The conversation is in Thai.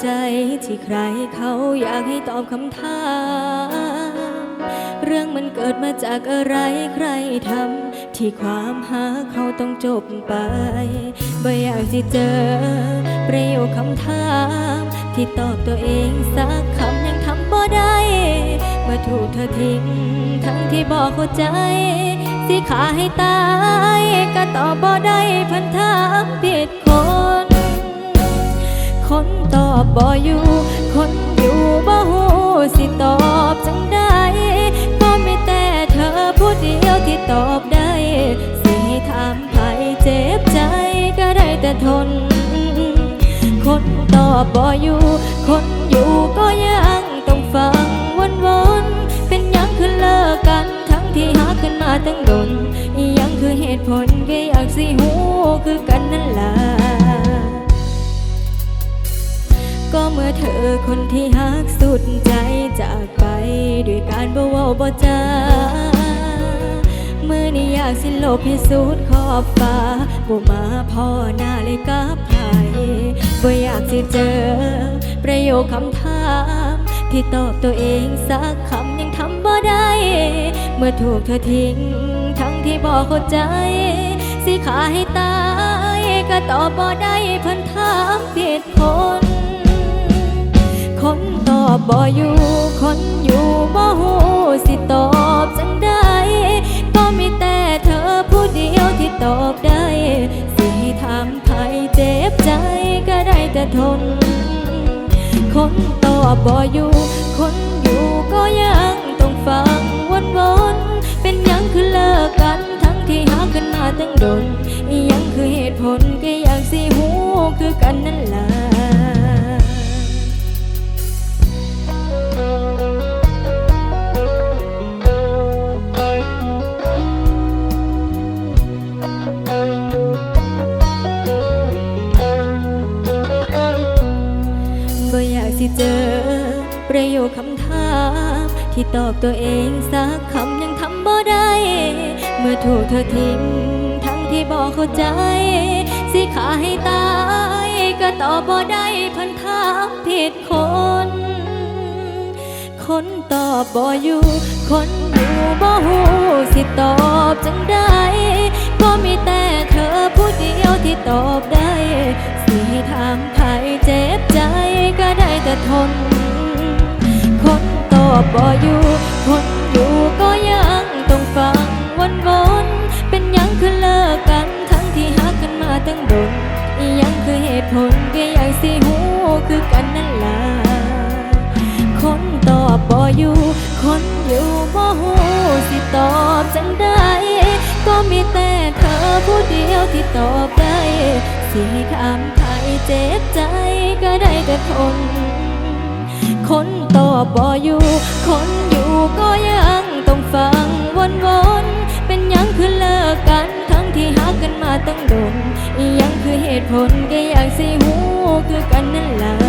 ใจที่ใครเขาอยากให้ตอบคำถาม เรื่องมันเกิดมาจากอะไรใครทำที่ความหาเขาต้องจบไปบ่อยากสิเจอ ประโยคคำถาม ที่ตอบตัวเองสักคำยังทำบ่ได้เมื่อถูกเธอทิ้งทั้งที่บอกเข้าใจ สิขาให้ตายก็ตอบบ่ได้พันถามผิด คนตอบบ่อยู่ คนอยู่บ่หูสิตอบจังได้ก็มีแต่เธอผู้เดียวที่ตอบได้ สิให้ถามใครเจ็บใจก็ได้แต่ทน คนตอบบ่อยู่ คนอยู่ก็ยังต้องฟังวนวนๆเป็นยังคือเลิกกันทั้งที่หากันมาตั้งดนยังคือเหตุผลก็อยากสิหูคือกันนั่นแหละ คนที่หักสุดใจจากไป ด้วยการบ่เว้าบ่จามื่อนี้อยากสิโลบพิสูจน์ขอบฟ้าบ่มาพ่อหน้าเลยกับไผบ่อยากสิเจอ ประโยคคำถามที่ตอบตัวเองสักคำยังทำบ่ได้ เมื่อถูกเธอทิ้ง ทั้งที่บอกเข้าใจ สิขาให้ตายก็ตอบบ่ได้เพันถามผิดคน อบบ่อยู่คนอยู่บ่หูสิตอบจังได้ก็มีแต่เธอผู้เดียวที่ตอบได้ สิให้ถามใครเจ็บใจก็ได้แต่ทน คนตอบบ่อยู่ คนอยู่ก็ยังต้องฟังวนวนเป็นยังคือเลิกกันทั้งที่หากันมาตั้งดนยังคือเหตุผลก็อยากสิหูคือกันนั่นล่ะ ก็อยากสิเจอ ประโยคคำถามที่ตอบตัวเองสักคำยังทำบ่ได้ เมื่อถูกเธอทิ้งทั้งที่บอกเข้าใจ สิขาให้ตายก็ตอบบ่ได้พันถามผิดคน คนตอบบ่อยู่ คนอยู่บ่หูสิตอบจังได้ก็มีแต่เธอผู้เดียวที่ตอบได้ ทน คนตอบบ่อยู่ คนอยู่ก็ยังต้องฟังวนวนเป็นยังคือเลิกกันทั้งที่หากันมาตั้งดนอียังคือเหตุผลก็อยากสิหูคือกันนั่นล่ะคนตอบบ่อยู่ คนอยู่บ่หูสิตอบจังได้ก็มีแต่เธอผู้เดียวที่ตอบได้ สิให้ถามใครเจ็บใจก็ได้แต่ทน คนตอบบ่อยู่ คนอยู่ก็ยังต้องฟังวนวนๆเป็นยังคือเลิกกัน ทั้งที่หากันมาตั้งดนยังคือเหตุผลก็อยากสิหูคือกันนั้นหลัง